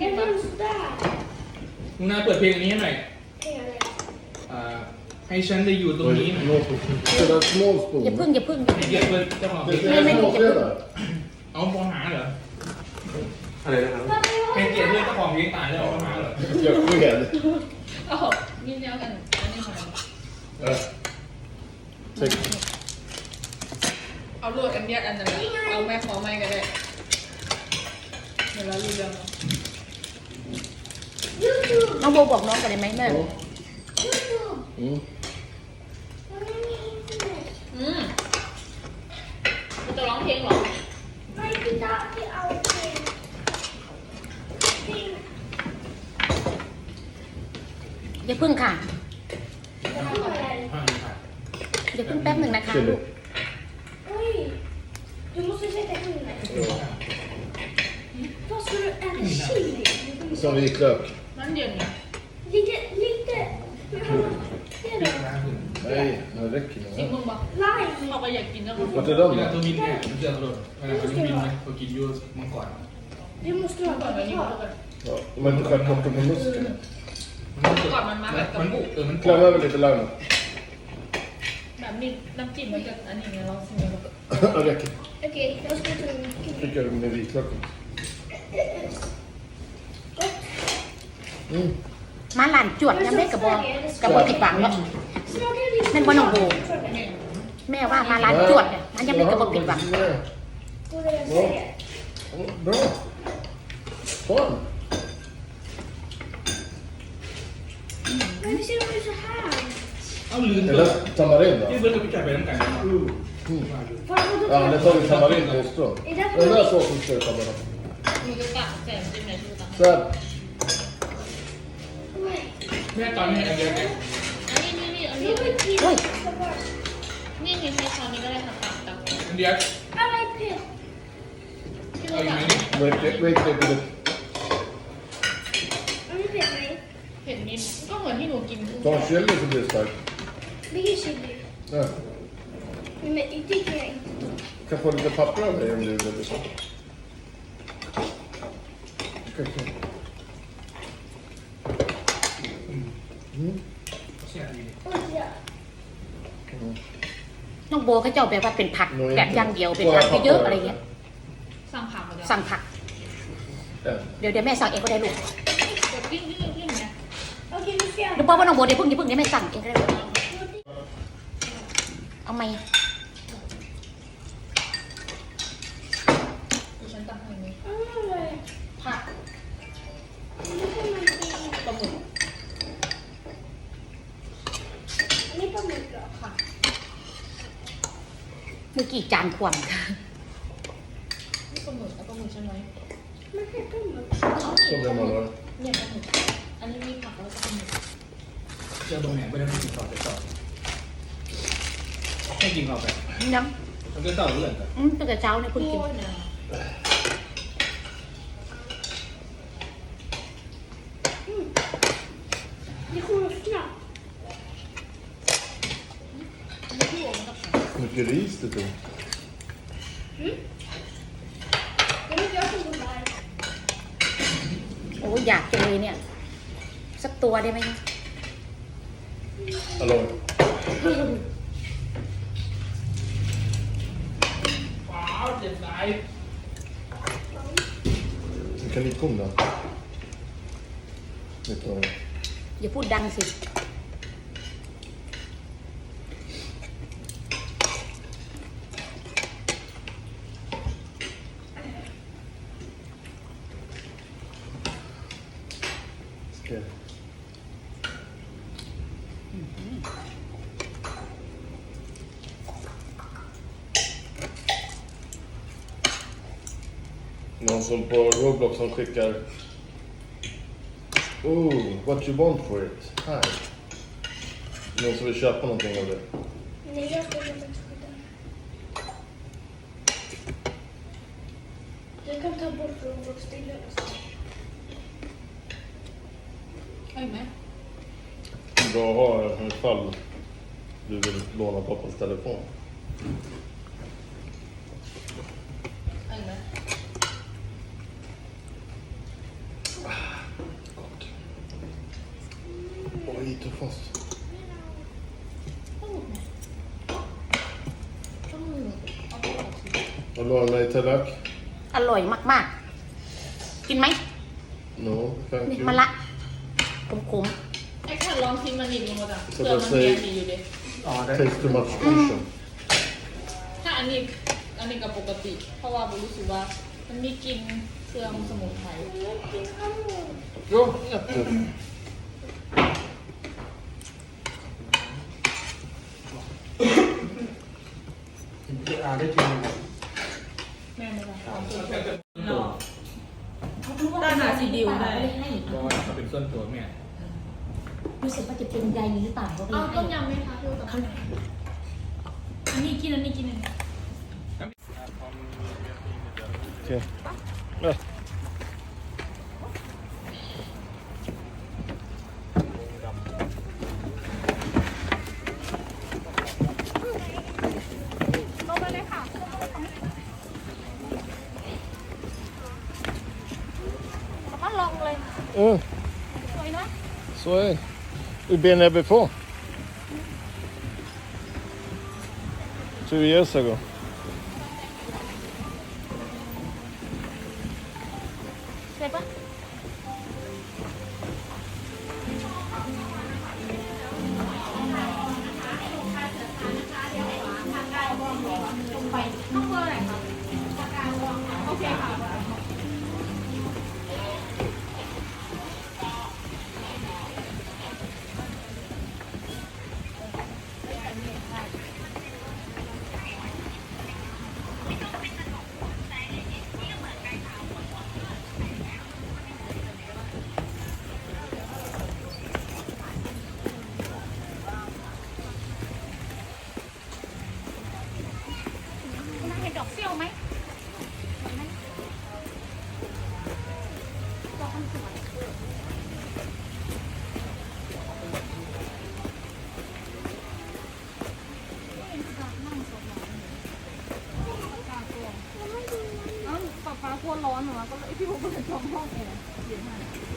กิน Den ปะ är sådär. ลุงนาเปิดเพลงอันนี้ให้หน่อย Trevligt. อ่าให้ฉันได้อยู่ตรงนี้หน่อย Är det small อย่า spoon? พึ่งอย่าพึ่งให้เกียรติเปิดเจ้าของเพล Det ง är småfredag. เอาพอหาเหรอ อะไรนะครับ Pappa, ให้ jag เกียรติ har เรื่องเจ้าของเพลงตายแล้วเอาหาเหรอ Jag sken. โอ้โหยินเดียวกันอันนี้ของ Ja. Tack. เอาลวดกันเดียดอันนั้นนะเอาแม่ขอไม่ก็ได้เดี๋ยวเราดูเรื่องเนาะ YouTube. น้องโบบอกน้องกันได้ไหมแม่ Mm. Jag är med internet. อืมคุณจะร้องเพลงเหรอ Nej, titta till allting. Till อย่าพึ่งค่ะ det här. อ่าครับอย่าพึ่งแป๊บหนึ่งนะคะ Chili. Oj. Du måste sätta huvudet. Vad ska du äta chili? Som vitlök. นั่น เดี๋ยวนี้ Lite, lite. Men han det ปิด då? ร้านเลย Nej, det räcker จริง med มึงบอก Lime. เขาก็อยากกินนะ Vart är เวลา den ตัว då? มินเนี่ยมันจะกระโดดเวลาตัวมินเนี่ยเขากินยูสมังกร Det måste du ก่อน ha ไปนี่ kvar. ก่อน Ja, de har inte skärt bort dem på muskeln. มันรู้สึกก่อนมันมาแบบมันบุกเออมันกร Kläm över lite lime. แบบนี้น้ำจิ้มมันจะอันนี้ไงเราชิมกัน Det räcker. Okej, jag ska ta en Skickar du med vitlöken. Mm. มาหลานจวดยังไม่กระบอกกระบอกผิดหวังแล้ว Smakar lite Men vad nog god. choklad. แม่ว่ามาร้านจวดเนี่ยมันยังไม่กระบอกผิดหวัง Nej. Vad är det jag säger? Ja, Bra. Ta den. Men hur ser de ut så här? เอาลืมเลย Eller tamarin ที่ då? เบิร์ดกับพี่จ่ายไปน้ำกันเนาะ Mm. Vad har du Ja, det tar vi tamarin på ostron. Är det Den där att såsen ska du ta bara. ดูจะตักแสบจิ้มไหนดูตัก Så här. แม่ตอนนี้อันเดียวกันอันนี้นี่นี่อัน Det นี้ var ett till. นี่นี่ใช้ช้อนนี้ก็ได้ค่ะตักตักอันเดียว Alla är pet. ที่เอาเราอีกตัไหมกนี่ Wait, wait, wait, wait. Om ni vet mig. เผ็ดนิดก็เหมือนที่หนูกินทุก Ta en chili så blir det starkt. Vilken chili? Ja. Nej, men det tycker jag inte. Kan få lite papper av dig om du vill. Ska se. Mm. เสียดี Oj, ja. น้องโบเขาเจ้าแบบว่าเป็นผักแบบอย่างเดียวเป็นผักเยอะๆอะไรเงี้ย สั่งผักสั่งผัก Ja. เดี๋ยวเดี๋ยวแม่สั่งเองก็ได้ลูกแบบกิ้งกิ้งกิ้งไง Okej, vi ska หรือบอกว่าน้องโบเดี๋ยวเพิ่งเดี๋ยวเพิ่งเดี๋ยวแม่สั่งเองก็ได้ลูกเอาไหมดิฉันตักให้นี้ Mm. ผัก Nu kommer det ปลาหมึก Ni kommer bra. เมื่อกี้จานควมนี่ปลาหมึกเอาปลาหมึกใช่ไหม Men det kommer. Så blir man då. เนี่ยปลาหมึกอันนี้มีผักแล้วก็ปลาหมึกเจอตรงไหนไม่ได้ไม่กินต่อไปต่อให้กินต่อไปน้มันก็ต่อเรื่องกันำอืมตั้งแต่เช้าเนี่ยคุณกิน โอ้ยนะ Det kommer snabbt. อันนี้พี่โอ๋มันกับผัก Mycket ris du tog. Det var jag som tog det här. โอ้ยอยากจังเลยเนี่ย สักตัวได้ไหม Hallå. ว้าวเจ็บสาย Kan ni komma? Vet du vad? อย่าพูดดังสิ Ska jag? Någon som på Roblox som skickar Oh, what you want for it? Här. Någon som vill köpa någonting av det. Nej, jag ska inte skydda. Du kan ta bort Roblox, Amen. Bra att ha det ifall du vill låna pappas telefon. Amen. Oj, lite fast. Hallå, nej tack. อร่อยมาก ๆ กินไหม No, thank นี่ you. มะละ ขมไอ้ขันลองชิมมันอีกนึงมาจ้ะ Så เผื่อ då มันมีอัน säger นี้อยู่ดิ อ๋อได้ taste too much portion. ถ้าอันนี้อันนี้ก็ปกติ เพราะว่าผมรู้สึกว่า มันมีกลิ่นเครื่องสมุนไพร Ja, jätte. พี่อาได้ชิมไหมครับ แม่ไม่ได้ความสุข ๆ ได้หาสีดิวได้ ไม่ให้ เพราะว่าเขาเป็นส่วนตัวแม่รู้สึกว่าจะเป็นใยหรือเปล่าก็ไม่เอาให้ต้มยำไหมคะพี่กับอันนี้กินอันนี้กินอันนี้ Okej. Ja. Mm. Det. We've been there before. Two years ago.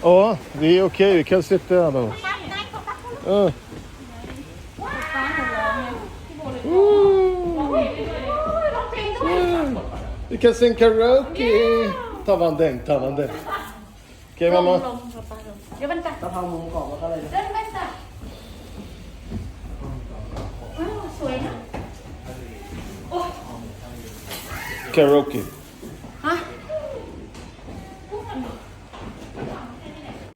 Ja, det är okej. Vi kan sitta här då. Ja. Mm. Vi kan sing karaoke. Ta vanden, ta vanden. Okej okay, mamma. Karaoke.